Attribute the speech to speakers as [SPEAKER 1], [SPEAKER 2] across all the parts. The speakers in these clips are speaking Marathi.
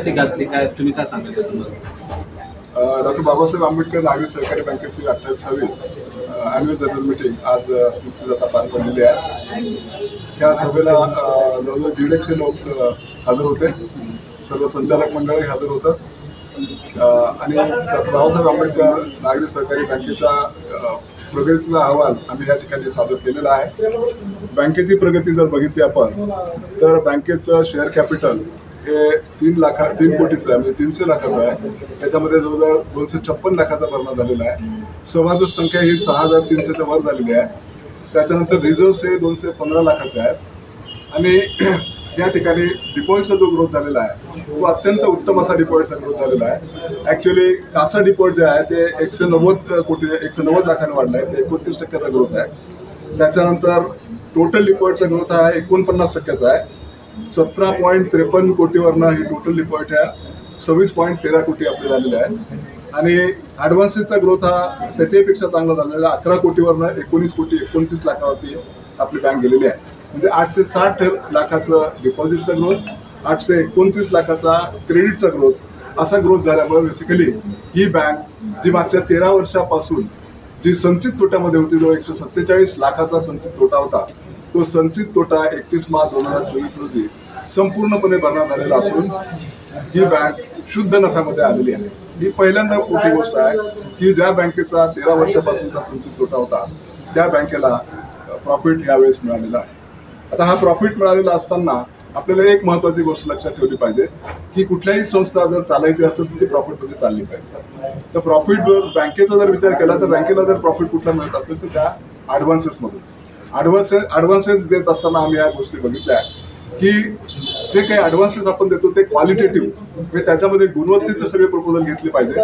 [SPEAKER 1] कशी गाजली? काय तुम्ही काय सांगाल
[SPEAKER 2] डॉक्टर बाबासाहेब आंबेडकर नागरी सहकारी बँकेची अठ्ठावीसावी अॅन्युअल जनरल मीटिंग आज अ, आता पार पडलेली आहे. त्या सभेला अ, जवळजवळ दीडशे लोक हजर होते. सर्व संचालक मंडळही हजर होतं. आणि डॉक्टर बाबासाहेब आंबेडकर नागरी सहकारी बँकेच्या प्रगतीचा अहवाल आम्ही या ठिकाणी सादर केलेला आहे. बँकेची प्रगती जर बघितली आपण तर बँकेचं शेअर कॅपिटल हे तीन लाखा तीन कोटीचं आहे म्हणजे तीनशे लाखाचं आहे. त्याच्यामध्ये जवळजवळ दोनशे छप्पन लाखाचा भरणा झालेला आहे. सभासद संख्या ही सहा हजार तीनशेच्या वर झालेली आहे. त्याच्यानंतर रिझर्व्स हे दोनशे पंधरा लाखाचे आहेत. आणि या ठिकाणी डिपॉझिटचा जो ग्रोथ झालेला आहे तो अत्यंत उत्तम असा डिपॉझिटचा ग्रोथ झालेला आहे. ॲक्च्युली कासा डिपॉझिट जे आहे ते एकशे नव्वद कोटी एकशे नव्वद लाखाने वाढलं आहे. ते एकोणतीस टक्क्याचा ग्रोथ आहे. त्याच्यानंतर टोटल डिपॉझिटचा ग्रोथ हा एकोणपन्नास टक्क्याचा आहे. सतरा पॉईंट त्रेपन्न कोटीवरनं ही टोटल डिपॉझिट ह्या सव्वीस पॉईंट तेरा कोटी आपले झालेले आहेत आणि ॲडव्हान्सेसचा ग्रोथ हा त्याच्यापेक्षा चांगला झालेला अकरा कोटीवरनं एकोणीस कोटी एकोणतीस लाखावरती आपली बँक गेलेली आहे. म्हणजे आठशे साठ लाखाचं डिपॉझिटचा ग्रोथ आठशे एकोणतीस लाखाचा क्रेडिटचा ग्रोथ असा ग्रोथ झाल्यामुळे बेसिकली ही बँक जी मागच्या तेरा वर्षापासून जी संचित तोट्यामध्ये होती जो एकशे सत्तेचाळीस लाखाचा संचित तोटा होता तो संचित तोटा एकतीस मार्च दोन हजार चोवीस रोजी संपूर्णपणे भरण्यात आलेला असून ही बँक शुद्ध नफ्यामध्ये आलेली आहे. ही पहिल्यांदा मोठी गोष्ट आहे की ज्या बँकेचा तेरा वर्षापासूनचा संचित तोटा होता त्या बँकेला प्रॉफिट यावेळेस मिळालेला आहे. आता हा प्रॉफिट मिळालेला असताना आपल्याला एक महत्वाची गोष्ट लक्षात ठेवली पाहिजे की कुठल्याही संस्था जर चालायची असेल तर ती प्रॉफिटमध्ये चालली पाहिजे. तर प्रॉफिट बँकेचा जर विचार केला तर बँकेला जर प्रॉफिट कुठला मिळत असेल तर त्या ॲडव्हान्सेसमधून ॲडव्हान्स ॲडव्हान्सेस देत असताना आम्ही या गोष्टी बघितल्या की जे काही ॲडव्हान्सेस आपण देतो ते क्वालिटेटिव्ह म्हणजे त्याच्यामध्ये गुणवत्तेचे सगळे प्रपोजल घेतले पाहिजे.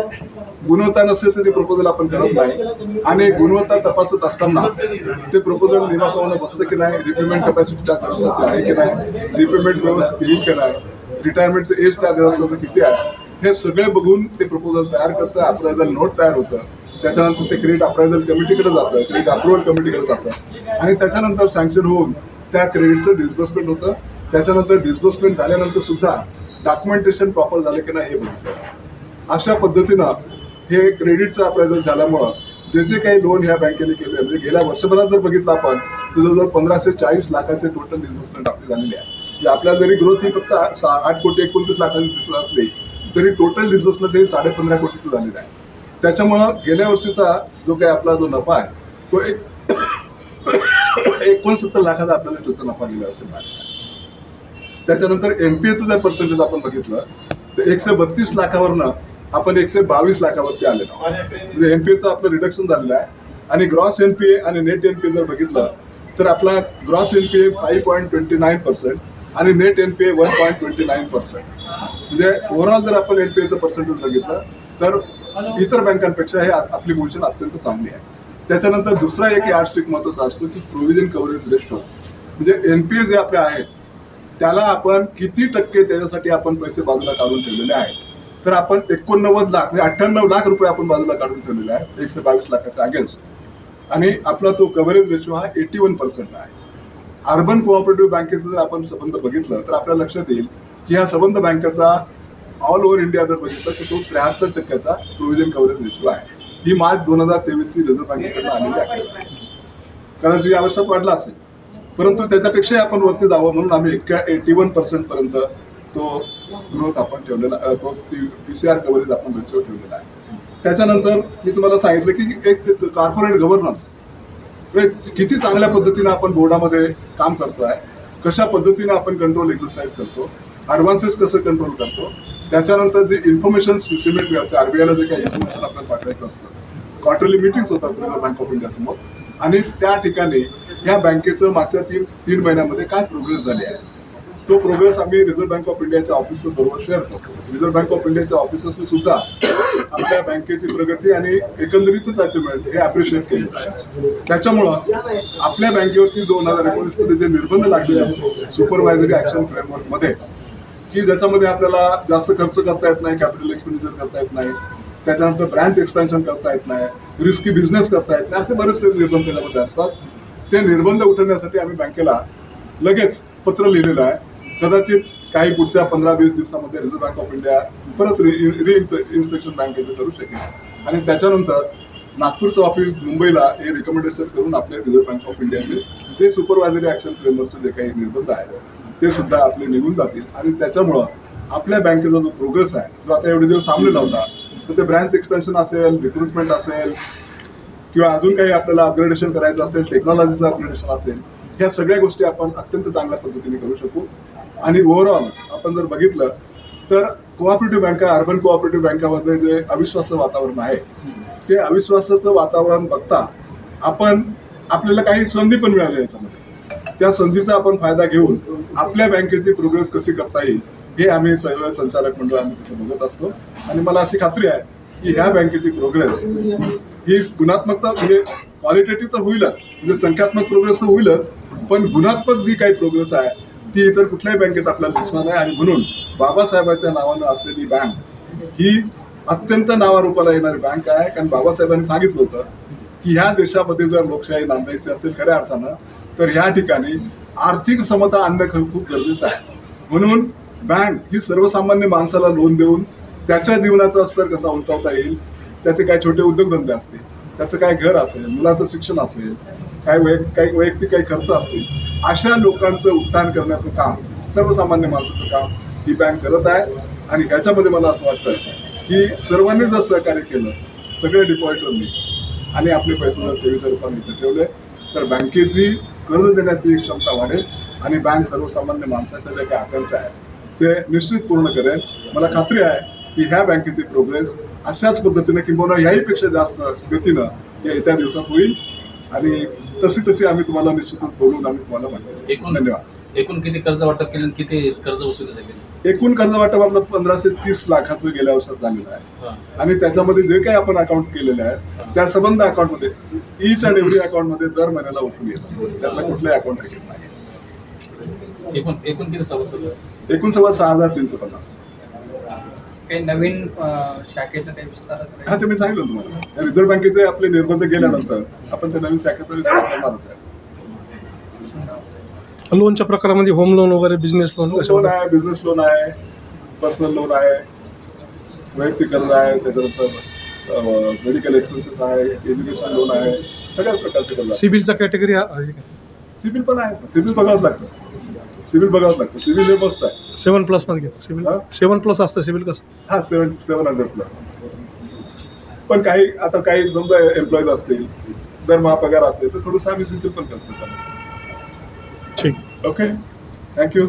[SPEAKER 2] गुणवत्ता नसेल तर ते प्रपोजल आपण करत नाही. आणि गुणवत्ता तपासत असताना ते प्रपोजल नियमाप्रमाणे बसतं की नाही रिपेमेंट कॅपॅसिटी त्या ग्राहकाची आहे की नाही रिपेमेंट व्यवस्थित येईल की नाही रिटायरमेंटचं एज त्या ग्राहकाचं किती आहे हे सगळे बघून ते प्रपोजल तयार करतं. अप्रायझल नोट तयार होतं त्याच्यानंतर ते क्रेडिट अप्रायझल कमिटीकडे जातं क्रेडिट अप्रुव्हल कमिटीकडे जातं. आणि त्याच्यानंतर सँक्शन होऊन त्या क्रेडिटचं डिस्बर्समेंट होतं. त्याच्यानंतर डिस्बर्समेंट झाल्यानंतर सुद्धा डॉक्युमेंटेशन प्रॉपर झालं की नाही हे बघितलं अशा पद्धतीनं हे क्रेडिटचं अप्रायझल झाल्यामुळं जे जे काही लोन ह्या बँकेने केले म्हणजे गेल्या वर्षभरात जर बघितलं आपण तर जवळजवळ पंधराशे चाळीस लाखाचे टोटल डिस्बर्समेंट आपली झालेली आहे. म्हणजे आपल्याला जरी ग्रोथ ही फक्त आठ सहा- आठ कोटी एकोणतीस लाखाची दिसत असली तरी टोटल डिस्बर्समेंट हे साडे पंधरा कोटीचं झालेलं आहे. त्याच्यामुळं गेल्या वर्षीचा जो काही आपला जो नफा आहे तो एक एकोणसत्तर लाखाचा आपल्याला टोटल नफा गेल्या वर्षी मिळालेला आहे. त्याच्यानंतर एम पी एचं जर पर्सेंटेज आपण बघितलं तर एकशे बत्तीस लाखावरनं आपण एकशे बावीस लाखावरती आलेलो म्हणजे एम पी एचं आपलं रिडक्शन झालेलं आहे. आणि ग्रॉस एन पी ए आणि नेट एन पी ए जर बघितलं तर आपला gross N P A five point twenty nine percent आणि net N P A one point twenty nine percent म्हणजे ओव्हरऑल जर आपण एन पी एचं पर्सेंटेज बघितलं तर इतर बँकांपेक्षा हे आपली पोझिशन अत्यंत चांगली आहे. त्याच्यानंतर दुसरा एक आर्थिक महत्त्वाचा असतो की प्रोव्हिजन कव्हरेज रेशो म्हणजे एन पी ए जे आपले आहेत त्याला आपण किती टक्के त्याच्यासाठी आपण पैसे बाजूला काढून ठेवलेले आहेत? तर आपण एकोणनव्वद लाख म्हणजे अठ्ठ्याण्णव लाख रुपये आपण बाजूला काढून ठेवलेले आहे एकशे बावीस लाखाच्या अगेन्स्ट आणि आपला तो कव्हरेज रेशो हा एटी वन पर्सेंट आहे अर्बन कोऑपरेटिव्ह बँकेचं जर आपण संबंध बघितलं तर आपल्या लक्षात येईल की ह्या संबंध बँकेचा ऑल ओव्हर इंडिया जर बघितलं तर तो त्र्याहत्तर टक्क्याचा प्रोव्हिजन कव्हरेज रेशो आहे. ही मार्च दोन हजार तेवीसची रिझर्व्ह बँकेकडून आलेली आकडेवारी आहे. कदाचित या वर्षात वाढला असेल परंतु त्याच्यापेक्षाही आपण वरती जावं म्हणून आम्ही एक्या एटी वन पर्सेंटपर्यंत तो ग्रोथ आपण ठेवलेला तो पी सी आर कव्हरेज आपण रेशो ठेवलेला आहे. त्याच्यानंतर मी तुम्हाला सांगितलं की एक कॉर्पोरेट गव्हर्नन्स किती चांगल्या पद्धतीने आपण बोर्डामध्ये काम करतोय कशा पद्धतीने आपण कंट्रोल एक्सरसाइज करतो ॲडव्हान्सेस कसं कंट्रोल करतो त्याच्यानंतर जे इन्फॉर्मेशन सिमेट्री असते आरबीआयला जे काही इन्फॉर्मेशन आपल्याला पाठवायचं असतं क्वार्टरली मिटिंग्स होतात रिझर्व्ह बँक ऑफ इंडियासमोर आणि त्या ठिकाणी या बँकेचं मागच्या तीन तीन महिन्यामध्ये काय प्रोग्रेस झाले आहे? तो प्रोग्रेस आम्ही रिझर्व्ह बँक ऑफ इंडियाच्या ऑफिसर बरोबर शेअर करतो. रिझर्व्ह बँक ऑफ इंडियाच्या ऑफिसर्सने सुद्धा आपल्या बँकेची प्रगती आणि एकंदरीतच अचिव्हमेंट हे अप्रिशिएट केले. त्याच्यामुळं आपल्या बँकेवरती दोन हजार एकोणीसमध्ये जे निर्बंध लागले आहेत सुपरवायझरी ऍक्शन फ्रेमवर्कमध्ये की ज्याच्यामध्ये आपल्याला जास्त खर्च करता येत नाही कॅपिटल एक्सपेंडिचर करता येत नाही त्याच्यानंतर ब्रँच एक्सपेन्शन करता येत नाही रिस्की बिझनेस करता येत नाही असे बरेचसे निर्बंध त्याच्यामध्ये असतात. ते निर्बंध उठवण्यासाठी आम्ही बँकेला लगेच पत्र लिहिलेलं आहे. कदाचित काही पुढच्या पंधरा वीस दिवसामध्ये रिझर्व्ह बँक ऑफ इंडिया परत रि इन्स्पेक्शन बँकेचं करू शकेल. आणि त्याच्यानंतर नागपूरचं ऑफिस मुंबईला हे रिकमेंडेशन करून आपले रिझर्व्ह बँक ऑफ इंडियाचे जे सुपरवायझरी ॲक्शन फ्रेमवर्कचे जे काही निर्बंध आहेत ते सुद्धा आपले निघून जातील. आणि त्याच्यामुळं आपल्या बँकेचा जो प्रोग्रेस आहे जो आता एवढे दिवस थांबलेला होता तर ते ब्रँच एक्सपेन्शन असेल रिक्रुटमेंट असेल किंवा अजून काही आपल्याला अपग्रेडेशन करायचं असेल टेक्नॉलॉजीचं अपग्रेडेशन असेल ह्या सगळ्या गोष्टी आपण अत्यंत चांगल्या पद्धतीने करू शकू. आणि ओव्हरऑल आपण जर बघितलं तर कोऑपरेटिव्ह बँका अर्बन कोऑपरेटिव्ह बँकामध्ये जे अविश्वासाचं वातावरण आहे ते अविश्वासाचं वातावरण बघता आपण आपल्याला काही संधी पण मिळाली याच्यामध्ये. त्या संधीचा आपण फायदा घेऊन आपल्या बँकेची प्रोग्रेस कशी करता येईल हे आम्ही सर्व संचालक मंडळ आम्ही तिथे बघत असतो. आणि मला अशी खात्री आहे की ह्या बँकेची प्रोग्रेस ही गुणात्मकता म्हणजे क्वालिटेटिव्ह तर होईलच म्हणजे संख्यात्मक प्रोग्रेस तर होईलच पण गुणात्मक जी काही प्रोग्रेस आहे ती इतर कुठल्याही बँकेत आपल्याला दिसणार नाही. आणि म्हणून बाबासाहेबांच्या नावानं असलेली बँक ही अत्यंत नावारूपाला येणारी बँक आहे. कारण बाबासाहेबांनी सांगितलं होतं की ह्या देशामध्ये जर लोकशाही नांदायची असेल खऱ्या अर्थानं तर ह्या ठिकाणी आर्थिक समता आणणं खूप गरजेचं आहे. म्हणून बँक ही सर्वसामान्य माणसाला लोन देऊन त्याच्या जीवनाचा स्तर कसा उंचावता येईल त्याचे काय छोटे उद्योगधंदे असतील त्याचं काय घर असेल मुलाचं शिक्षण असेल काय वैय काही वैयक्तिक काही खर्च असतील अशा लोकांचं उत्थान करण्याचं काम सर्वसामान्य माणसाचं काम ही बँक करत आहे. आणि ह्याच्यामध्ये मला असं वाटतं की सर्वांनी जर सहकार्य केलं सगळे डिपॉझिटरनी आणि आपले पैसे जर ठेवीच्या रूपाने इथं ठेवले तर बँकेची कर्ज देण्याची क्षमता वाढेल आणि बँक सर्वसामान्य माणसाच्या ज्या काही आकांक्षा आहेत ते निश्चित पूर्ण करेल. मला खात्री आहे की ह्या बँकेची प्रोग्रेस अशाच पद्धतीने किंबहुना याहीपेक्षा जास्त गतीनं या येत्या दिवसात होईल. आणि तशी तशी आम्ही तुम्हाला निश्चितच बोलून आम्ही तुम्हाला माहिती धन्यवाद.
[SPEAKER 1] एकूण किती कर्ज वाटप केलं आणि किती कर्ज वसुली झाली
[SPEAKER 2] एकूण कर्ज वाटप आपलं पंधराशे तीस लाखाचं गेल्या वर्षात झालेलं आहे.
[SPEAKER 1] हा.
[SPEAKER 2] आणि त्याच्यामध्ये जे काही आपण अकाउंट केलेले आहेत त्या संबंध अकाउंटमध्ये इच अँड एव्हरी अकाउंटमध्ये दर महिन्याला वसूल येत असते. त्यातला कुठलाही अकाउंट घेत नाही.
[SPEAKER 1] एकूण एकूण किती सभासद आहेत?
[SPEAKER 2] एकूण सव्वा सहा हजार तीनशे पन्नास.
[SPEAKER 3] काही नवीन अं, शाखेचं काही विस्ताराचं
[SPEAKER 2] हा ते मी सांगितलं तुम्हाला. रिझर्व्ह बँकेचे आपले निर्बंध गेल्यानंतर आपण त्या नवीन शाखेचा विस्तार करणारच आहे
[SPEAKER 4] लोनच्या प्रकारामध्ये होम लोन वगैरे बिझनेस लोन
[SPEAKER 2] लोन आहे बिझनेस लोन आहे पर्सनल लोन आहे वैयक्तिक कर्ज आहे त्याच्यानंतर मेडिकल एक्सपेन्सेस आहे एज्युकेशन लोन आहे सगळ्याच प्रकारचे कर्ज
[SPEAKER 4] सिबिलचा कॅटेगरी
[SPEAKER 2] सिबिल पण आहे सिबिल बघावंच लागतं. सिबिल बघावंच लागतं. सिबिल हे मस्त आहे.
[SPEAKER 4] सेवन प्लसमध्ये घेतो. सिबिल? सेवन प्लस असतं सिबिल कसं?
[SPEAKER 2] हा सेवन सेवन हंड्रेड प्लस पण काही आता काही समजा एम्प्लॉईज असतील दरमहा पगार असेल तर थोडंसं आम्ही सिंचन पण करतो.
[SPEAKER 4] ঠিক
[SPEAKER 2] ওকে থ্যাংক ইউ